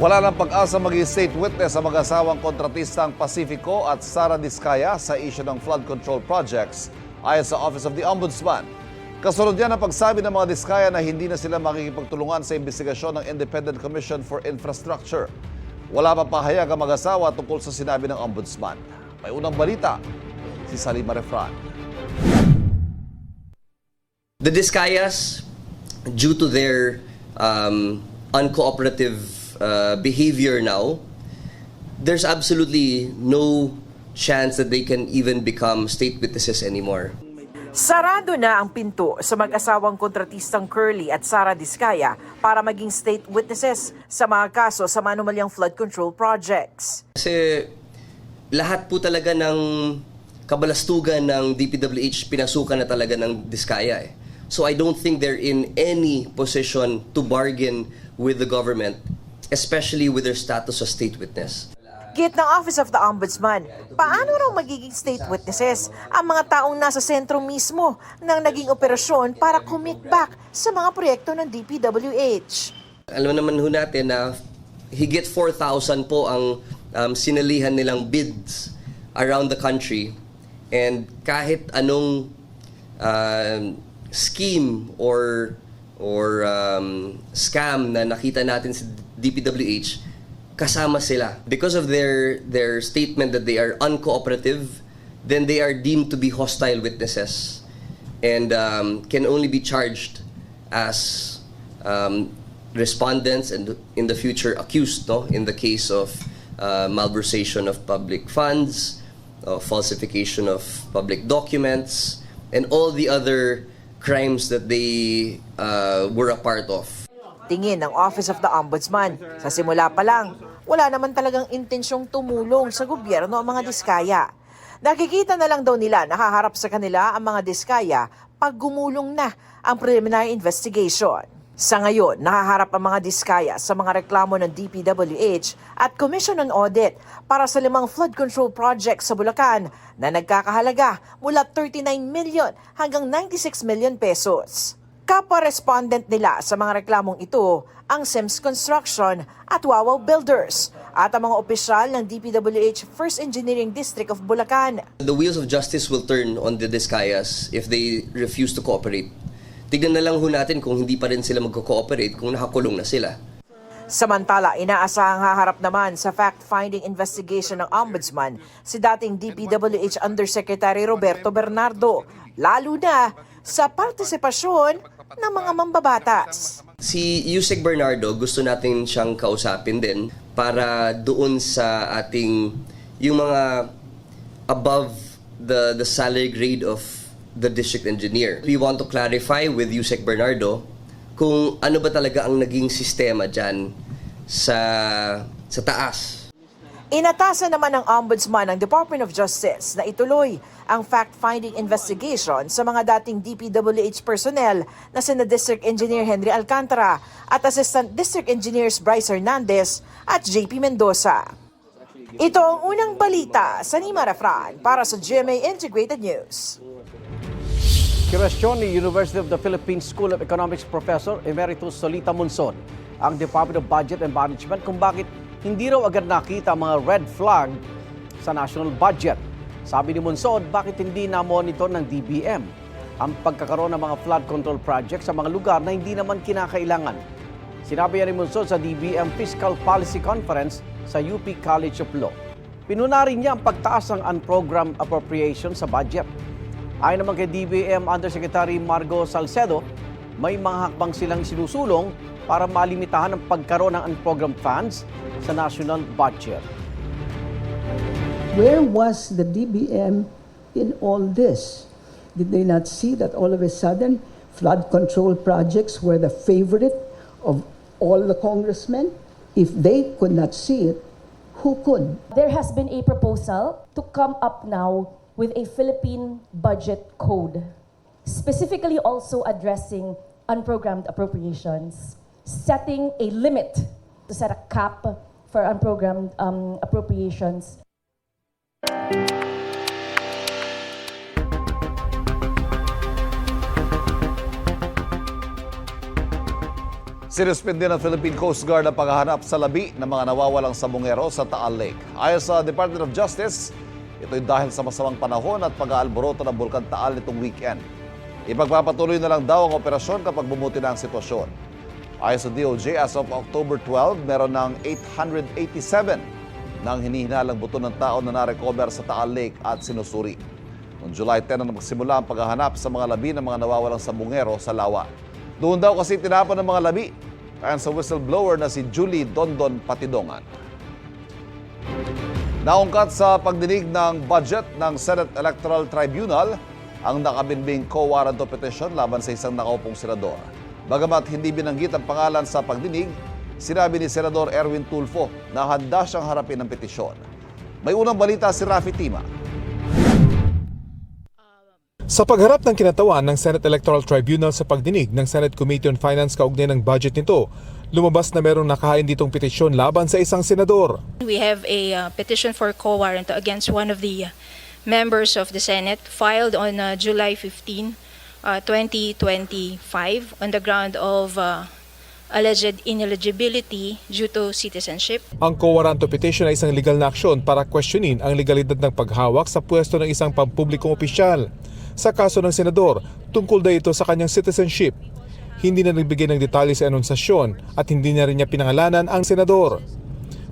Wala ng pag-asa maging state witness ang mag-asawang kontratistang Pacifico at Sara Diskaya sa issue ng flood control projects ayon sa Office of the Ombudsman. Kasunod yan ang pagsabi ng mga Diskaya na hindi na sila makikipagtulungan sa investigasyon ng Independent Commission for Infrastructure. Wala pa pahayag ang mag-asawa tungkol sa sinabi ng Ombudsman. May unang balita, si Salima Refran. The Discayas, due to their um, uncooperative uh, behavior now, there's absolutely no chance that they can even become state witnesses anymore. Sarado na ang pinto sa mag-asawang kontratistang Curly at Sara Diskaya para maging state witnesses sa mga kaso sa manumalyang flood control projects. Kasi lahat po talaga ng kabalastugan ng DPWH pinasukan na talaga ng Diskaya eh. So I don't think they're in any position to bargain with the government, especially with their status as state witness. Git ng Office of the Ombudsman, paano raw magiging state witnesses ang mga taong nasa sentro mismo ng naging operasyon para commit back sa mga proyekto ng DPWH? Alam naman ho natin na higit 4,000 po ang um, sinalihan nilang bids around the country. And kahit anong um, scheme or or um, scam na nakita natin sa DPWH, kasama sila. Because of their their statement that they are uncooperative, then they are deemed to be hostile witnesses and um, can only be charged as um, respondents and in the future accused no in the case of uh, malversation of public funds uh, falsification of public documents and all the other crimes that they uh, were a part of Tingin ng Office of the Ombudsman, sa simula pa lang, wala naman talagang intensyong tumulong sa gobyerno ang mga diskaya. Nakikita na lang daw nila nakaharap sa kanila ang mga diskaya pag gumulong na ang preliminary investigation. Sa ngayon, nakaharap ang mga diskaya sa mga reklamo ng DPWH at Commission on Audit para sa limang flood control project sa Bulacan na nagkakahalaga mula 39 million hanggang 96 million pesos. Kapwa-respondent nila sa mga reklamong ito ang Sims Construction at Wawaw Builders at ang mga opisyal ng DPWH First Engineering District of Bulacan. the wheels of justice will turn on the Discayas if they refuse to cooperate tignan na lang ho natin kung hindi pa rin sila magko-cooperate kung nakakulong na sila Samantala, inaasahang haharap naman sa fact-finding investigation ng Ombudsman si dating DPWH Undersecretary Roberto Bernardo, lalo na sa partisipasyon ng mga mambabatas. Si Yusek Bernardo, gusto natin siyang kausapin din para doon sa ating yung mga above the the salary grade of the district engineer. We want to clarify with Yusek Bernardo kung ano ba talaga ang naging sistema dyan sa sa taas. Inatasan naman ng Ombudsman ng Department of Justice na ituloy ang fact-finding investigation sa mga dating DPWH personnel na sina District Engineer Henry Alcantara at Assistant District Engineers Bryce Hernandez at JP Mendoza. Ito ang unang balita sa Nima Refran para sa GMA Integrated News. Kinwestiyon ni University of the Philippines School of Economics Professor Emeritus Solita Monson ang Department of Budget and Management kung bakit hindi raw agad nakita mga red flag sa national budget. Sabi ni Monson, bakit hindi na-monitor ng DBM ang pagkakaroon ng mga flood control projects sa mga lugar na hindi naman kinakailangan. Sinabi ni Monson sa DBM Fiscal Policy Conference sa UP College of Law. Pinuna rin niya ang pagtaas ng unprogrammed appropriation sa budget. Ayon naman kay DBM Undersecretary Margo Salcedo, may mga hakbang silang sinusulong para malimitahan ang pagkaroon ng unprogrammed funds sa national budget. Where was the DBM in all this? Did they not see that all of a sudden flood control projects were the favorite of all the congressmen? If they could not see it, who could? There has been a proposal to come up now with a Philippine budget code, specifically also addressing unprogrammed appropriations, setting a limit to set a cap for unprogrammed um, appropriations. Sinuspindi ng Philippine Coast Guard ang paghahanap sa labi ng mga nawawalang sabungero sa Taal Lake. Ayon sa Department of Justice, ito'y dahil sa masamang panahon at pag-aalboroto ng Bulkan Taal nitong weekend. Ipagpapatuloy na lang daw ang operasyon kapag bumuti na ang sitwasyon. Ayon sa DOJ, as of October 12, meron ng 887 ng hinihinalang buto ng tao na narecover sa Taal Lake at sinusuri. Noong July 10 na magsimula ang paghahanap sa mga labi ng mga nawawalang sabungero sa lawa. Doon daw kasi tinapon ng mga labi ayon sa whistleblower na si Julie Dondon Patidongan. Naungkat sa pagdinig ng budget ng Senate Electoral Tribunal ang nakabinbing co-warranto petition laban sa isang nakaupong senador. Bagamat hindi binanggit ang pangalan sa pagdinig, sinabi ni Senador Erwin Tulfo na handa siyang harapin ang petisyon. May unang balita si Rafi Tima. Sa pagharap ng kinatawan ng Senate Electoral Tribunal sa pagdinig ng Senate Committee on Finance kaugnay ng budget nito, lumabas na merong nakahain ditong petisyon laban sa isang senador. We have a uh, petition for co-warrant against one of the uh, members of the Senate filed on uh, July 15, uh, 2025 on the ground of uh, alleged ineligibility due to citizenship. Ang co-warranto petition ay isang legal na aksyon para questionin ang legalidad ng paghawak sa pwesto ng isang pampublikong opisyal. Sa kaso ng senador, tungkol daw ito sa kanyang citizenship. Hindi na nagbigay ng detalye sa anunsasyon at hindi na rin niya pinangalanan ang senador.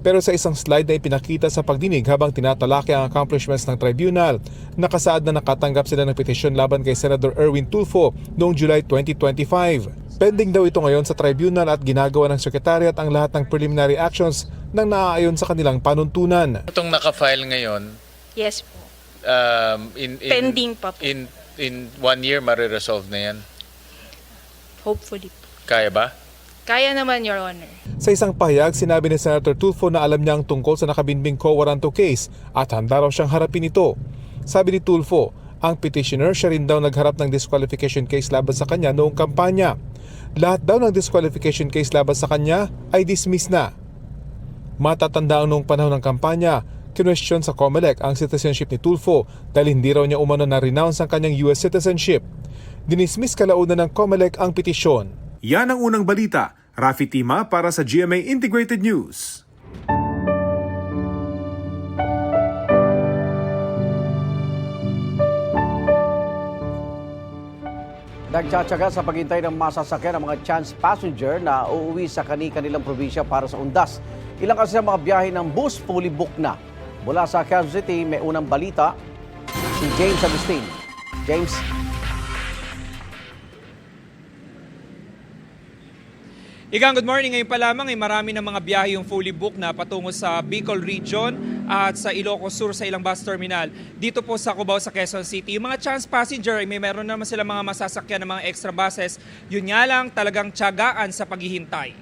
Pero sa isang slide na ipinakita sa pagdinig habang tinatalaki ang accomplishments ng tribunal, nakasaad na nakatanggap sila ng petisyon laban kay Senator Erwin Tulfo noong July 2025. Pending daw ito ngayon sa tribunal at ginagawa ng sekretariat ang lahat ng preliminary actions nang naaayon sa kanilang panuntunan. Itong naka-file ngayon, Yes po. um, in, in, Pending pa po. In, in one year, mariresolve na yan. Hopefully. po. Kaya ba? Kaya naman, Your Honor. Sa isang pahayag, sinabi ni Senator Tulfo na alam niya ang tungkol sa nakabinbing co-warranto case at handa raw siyang harapin ito. Sabi ni Tulfo, ang petitioner siya rin daw nagharap ng disqualification case laban sa kanya noong kampanya. Lahat daw ng disqualification case laban sa kanya ay dismiss na. Matatanda ang noong panahon ng kampanya, kinwestiyon sa COMELEC ang citizenship ni Tulfo dahil hindi raw niya umano na renounce ang kanyang US citizenship. Dinismiss kalauna ng COMELEC ang petisyon. Yan ang unang balita. Rafi Tima para sa GMA Integrated News. Nagtsatsaga sa paghintay ng masasakyan ang mga chance passenger na uuwi sa kani-kanilang probinsya para sa undas. Ilang kasi ang mga biyahe ng bus fully booked na. Mula sa Quezon City, may unang balita si James Agustin. James, Igang good morning. Ngayon pa lamang ay marami ng mga biyahe yung fully booked na patungo sa Bicol Region at sa Ilocos Sur sa ilang bus terminal. Dito po sa Cubao sa Quezon City. Yung mga chance passenger ay may meron naman sila mga masasakyan ng mga extra buses. Yun nga lang talagang tiyagaan sa paghihintay.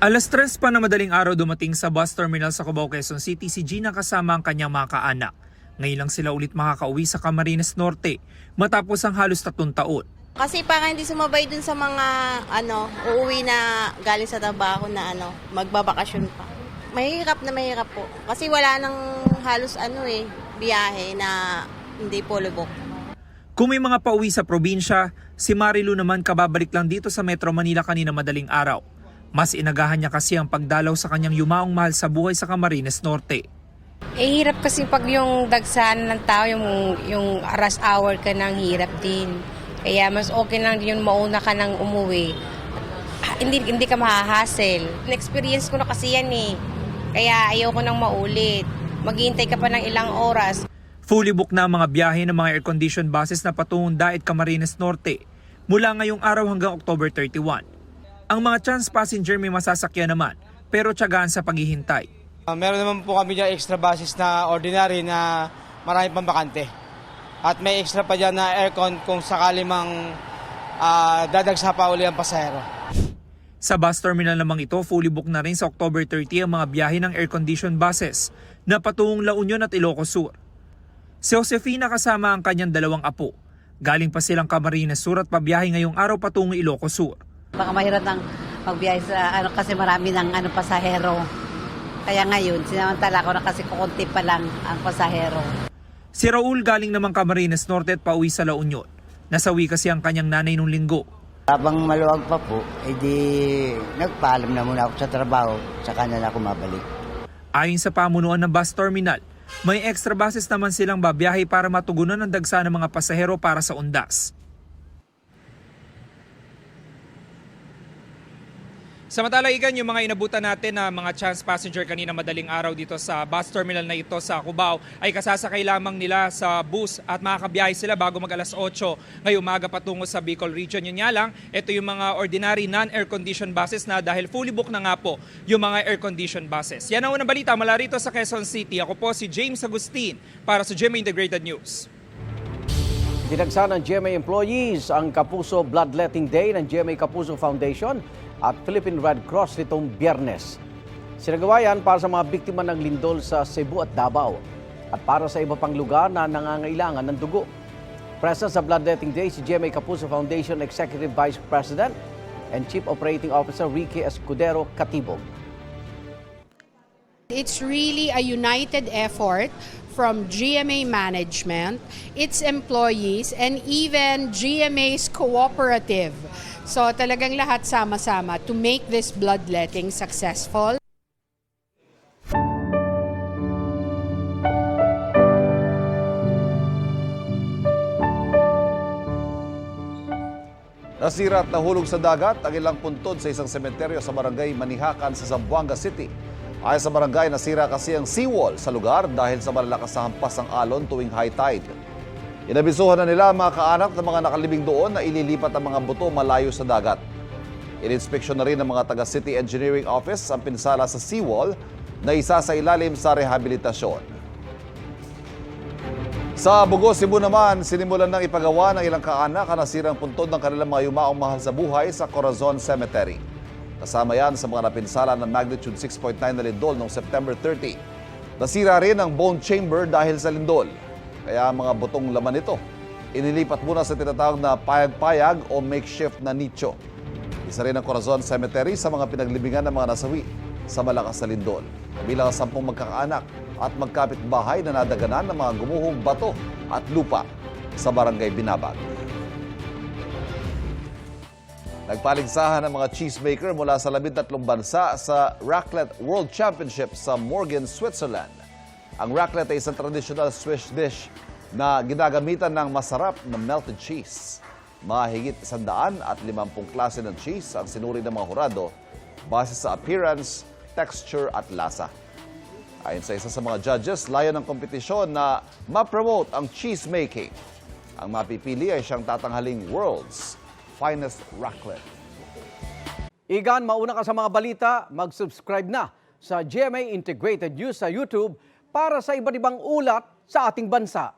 Alas tres pa na madaling araw dumating sa bus terminal sa Cubao, Quezon City si Gina kasama ang kanyang mga kaanak. Ngayon lang sila ulit makakauwi sa Camarines Norte matapos ang halos tatlong taon. Kasi para hindi sumabay dun sa mga ano, uuwi na galing sa trabaho na ano, magbabakasyon pa. Mahirap na mahirap po. Kasi wala nang halos ano eh, biyahe na hindi polubok. Kung may mga pauwi sa probinsya, si Marilu naman kababalik lang dito sa Metro Manila kanina madaling araw. Mas inagahan niya kasi ang pagdalaw sa kanyang yumaong mahal sa buhay sa Camarines Norte. Eh, hirap kasi pag yung dagsahan ng tao, yung, yung rush hour ka nang hirap din. Kaya mas okay lang yun mauna ka nang umuwi. Hindi, hindi ka mahahassle. Na-experience ko na kasi yan eh. Kaya ayoko nang maulit. Maghihintay ka pa ng ilang oras. Fully booked na ang mga biyahe ng mga air-conditioned buses na patungong Daet Camarines Norte mula ngayong araw hanggang October 31. Ang mga chance passenger may masasakyan naman pero tiyagaan sa paghihintay. Uh, meron naman po kami dyan extra buses na ordinary na marami pang bakante. At may extra pa dyan na aircon kung sakali mang ah, dadagsa pa uli ang pasahero. Sa bus terminal namang ito, fully booked na rin sa October 30 ang mga biyahe ng air-conditioned buses na patungong La Union at Ilocos Sur. Si Josefina kasama ang kanyang dalawang apo. Galing pa silang Camarines Sur at pabiyahe ngayong araw patungong Ilocos Sur. Baka mahirap ng magbiyahe sa ano kasi marami ng ano pasahero. Kaya ngayon, sinamantala ko na kasi kukunti pa lang ang pasahero. Si Raul galing naman Camarines Norte at pauwi sa La Union. Nasawi kasi ang kanyang nanay nung linggo. Habang maluwag pa po, edi nagpaalam na muna ako sa trabaho, saka na ako mabalik. Ayon sa pamunuan ng bus terminal, may extra buses naman silang babiyahe para matugunan ang dagsa ng mga pasahero para sa undas. Samantala, igan yung mga inabutan natin na mga chance passenger kanina madaling araw dito sa bus terminal na ito sa Cubao ay kasasakay lamang nila sa bus at makakabiyahe sila bago mag alas 8 ngayong umaga patungo sa Bicol Region. Yun nga lang, ito yung mga ordinary non-air conditioned buses na dahil fully booked na nga po yung mga air conditioned buses. Yan ang unang balita mula rito sa Quezon City. Ako po si James Agustin para sa GMA Integrated News. Dinagsa ng GMA employees ang Kapuso Bloodletting Day ng GMA Kapuso Foundation at Philippine Red Cross nitong biyernes. Sinagawa yan para sa mga biktima ng lindol sa Cebu at Davao at para sa iba pang lugar na nangangailangan ng dugo. Present sa Bloodletting Day si GMA Kapuso Foundation Executive Vice President and Chief Operating Officer Ricky Escudero Katibog. It's really a united effort from GMA management, its employees, and even GMA's cooperative. So talagang lahat sama-sama to make this bloodletting successful. Nasira at nahulog sa dagat ang ilang puntod sa isang sementeryo sa barangay Manihakan sa Zamboanga City. Ayon sa barangay, nasira kasi ang seawall sa lugar dahil sa malalakas na hampas ng alon tuwing high tide. Inabisuhan na nila mga kaanak ng mga nakalibing doon na ililipat ang mga buto malayo sa dagat. Ininspeksyon na rin ng mga taga City Engineering Office ang pinsala sa seawall na isa sa ilalim sa rehabilitasyon. Sa Bugo, Cebu naman, sinimulan ng ipagawa ng ilang kaanak ang nasirang puntod ng kanilang mga yumaong mahal sa buhay sa Corazon Cemetery. Kasama yan sa mga napinsala ng magnitude 6.9 na lindol noong September 30. Nasira rin ang bone chamber dahil sa lindol. Kaya ang mga butong laman nito, inilipat muna sa tinatawag na payag-payag o makeshift na nicho. Isa rin ang Corazon Cemetery sa mga pinaglibingan ng mga nasawi sa malakas na lindol. Kabilang ang sampung magkakaanak at magkapit-bahay na nadaganan ng mga gumuhong bato at lupa sa barangay Binabag. Nagpaligsahan ng mga cheesemaker mula sa 13 bansa sa Raclette World Championship sa Morgan, Switzerland. Ang raclette ay isang traditional Swiss dish na ginagamitan ng masarap na melted cheese. Mahigit 100 at 50 klase ng cheese ang sinuri ng mga hurado base sa appearance, texture at lasa. Ayon sa isa sa mga judges, layo ng kompetisyon na ma-promote ang cheese making. Ang mapipili ay siyang tatanghaling world's finest raclette. Igan, mauna ka sa mga balita, mag-subscribe na sa GMA Integrated News sa YouTube para sa iba't ibang ulat sa ating bansa.